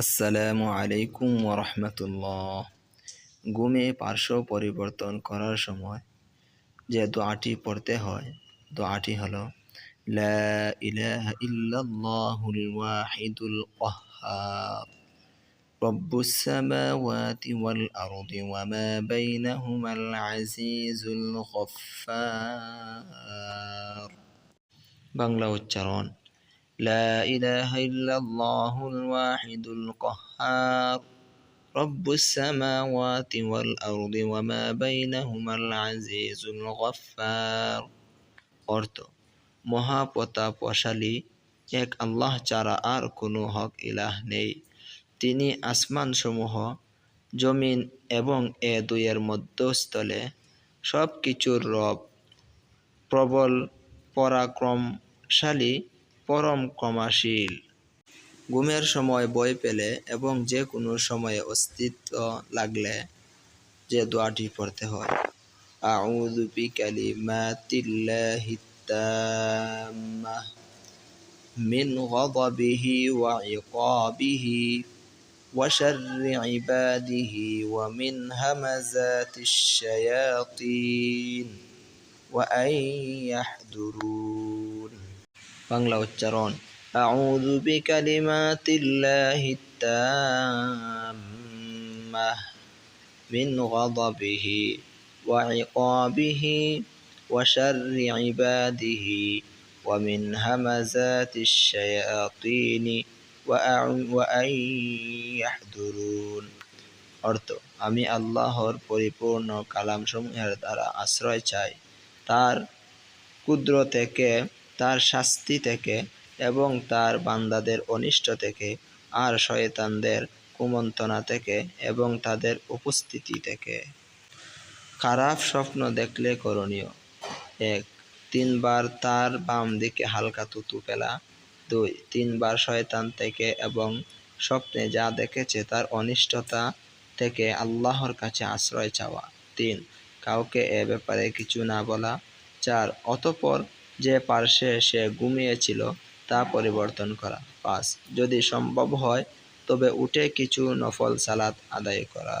আসসালামু আলাইকুম ওরহমতুল্লাহ ঘুমে পার্শ্ব পরিবর্তন করার সময় যে দোয়াটি পড়তে হয় দোয়াটি হলো লা ইলাহা ইল্লাল্লাহুল ওয়াহিদুল কাহ্হার رب السماوات والأرض وما بينهما العزيز الغفار বাংলা উচ্চারণ لا إله إلا الله الواحد القهار رب السماوات والأرض وما بينهما العزيز الغفار অর্থ মহাপ্রতাপশালী এক আল্লাহ ছাড়া আর কোনো হক ইলাহ নেই তিনি আসমানসমূহ জমিন এবং এ দুইয়ের মধ্যস্থলে সব কিছুর রব প্রবল পরাক্রমশালী পরম ক্ষমাশীল ঘুমের সময় বই পেলে এবং যে কোনো সময়ে অস্তিত্ব লাগলে যে দোয়াটি পড়তে হয় আউযু বিকালিমাতিল্লাহি التامة من غضبه وعقابه وشر عباده ومن همزات الشياطين وأن يحضرون বাংলা উচ্চারণ আউযু বিকালিমাতিল্লাহি التامة من غضبه وعقابه وشر عباده ومن همزات الشياطين وأن يحضرون অর্থ আমি আল্লাহর পরিপূর্ণ কালামসমূহের দ্বারা আশ্রয় চাই তার ক্ষুদ্র থেকে তার শাস্তি থেকে এবং তার বান্দাদের অনিষ্ট থেকে আর শয়তানদের কুমন্ত্রণা থেকে এবং তাদের উপস্থিতি থেকে। খারাপ স্বপ্ন দেখলে করণীয়। এক, তিনবার তার বাম দিকে হালকা তুতু ফেলা। দুই, তিনবার শয়তান থেকে এবং স্বপ্নে যা দেখেছে তার অনিষ্টতা থেকে আল্লাহর কাছে আশ্রয় চাওয়া। তিন, কাউকে এ ব্যাপারে কিছু না বলা। চার, অতপর যে পার্শ্বে সে ঘুমিয়েছিল তা পরিবর্তন করা। পাঁচ যদি সম্ভব হয়, তবে উঠে কিছু নফল সালাত আদায় করা।